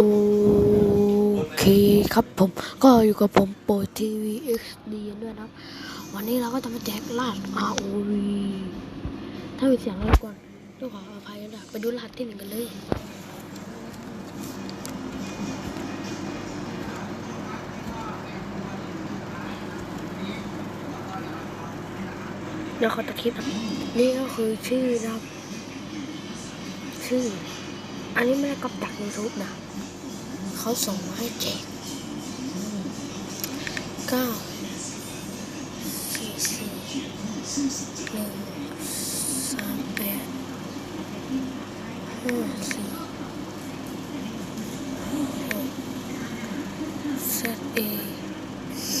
โอเคครับผมก็อยู่กับผมโปรทีวี XD ด้วยนะครับ วันนี้เราก็จะมาแจกรหัส ROV ถ้ามีเสียงรบกวนต้องขออภัยนะไปดูรหัสที่หนึ่งกันเลยเดี๋ยวขอตัดคลิปนี่ก็คือชื่อนะชื่อ อันนี้ไม่ได้ก๊อปจากยูทูบนะ เขาส่งมาให้แจกเก้าสี่สี่หนึ่งสามแปดห้าสี่หก Z A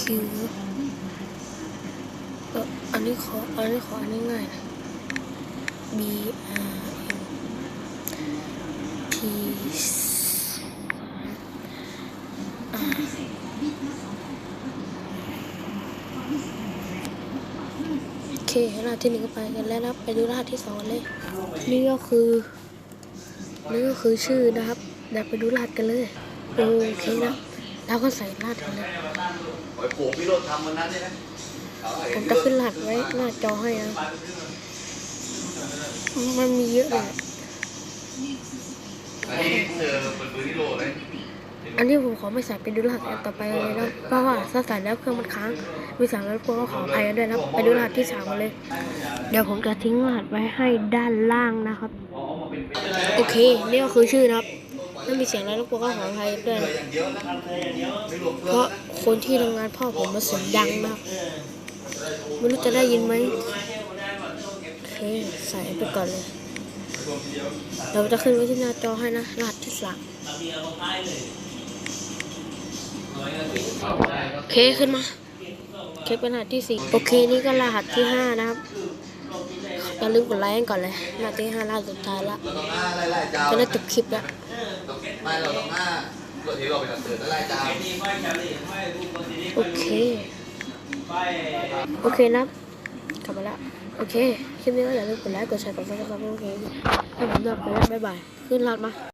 Q เอออันนี้ขออันนี้ขออันนี้ง่ายนะ B R M P โอเครหัสที่หนึ่งก็ไปกันแล้วนะไปดูรหัสที่สองเลย นี่ก็คือ นี่ก็คือชื่อนะครับเดี๋ยวไปดูรหัสกันเลยโอเคนะแล้วก็ใส่รหัสกันเลยผมจะขึ้นรหัสไว้หน้าจอให้นะมันมีเยอะเลยอันนี้เจอเป็นปืนที่โรดเลย อันนี้ผมขอไม่ใส่เป็นดูรหัสอันต่อไปเลยนะเพราะว่าถ้าใส่แล้วเครื่องมันค้าง มีสารรบกวนก็ขออภัยกันด้วยนะไปดูรหัสที่สามกันเลย เดี๋ยวผมจะทิ้งรหัสไว้ให้ด้านล่างนะครับ โอเค นี่ก็คือชื่อนะครับถ้ามีเสียงอะไรรบกวนก็ขออภัยด้วยนะอย่างเดียวนะครับไม่รวมเพราะคนที่ทำงานพ่อผมมาเสียงดังมาก ไม่รู้จะได้ยินไหมโอเค ใส่ไปก่อนเลยเราจะขึ้นไว้ที่หน้าจอให้นะรหัสที่สามโอ เคขึ้นมาโอเคเป็นรหัสที่สี่โอเคนี่ก็รหัสที่ห้านะครับอย่าลืมกดไลค์กันก่อนเลยรหัสที่ห้ารหัสสุดท้ายละเราต้องห้าไล่ๆเจ้าจะได้จบคลิปแล้วไม่เราต้องห้าตัวที่เราไปตัดเสือไล่ๆเจ้าโอเค โอเคนะกลับมาแล้วโอเค คลิปนี้ก็อย่าลืมกดไลค์ กดแชร์ กดซับสไครต์โอเคให้ผมด้วยไปแล้วบ๊ายบาย ขึ้นรหัสมา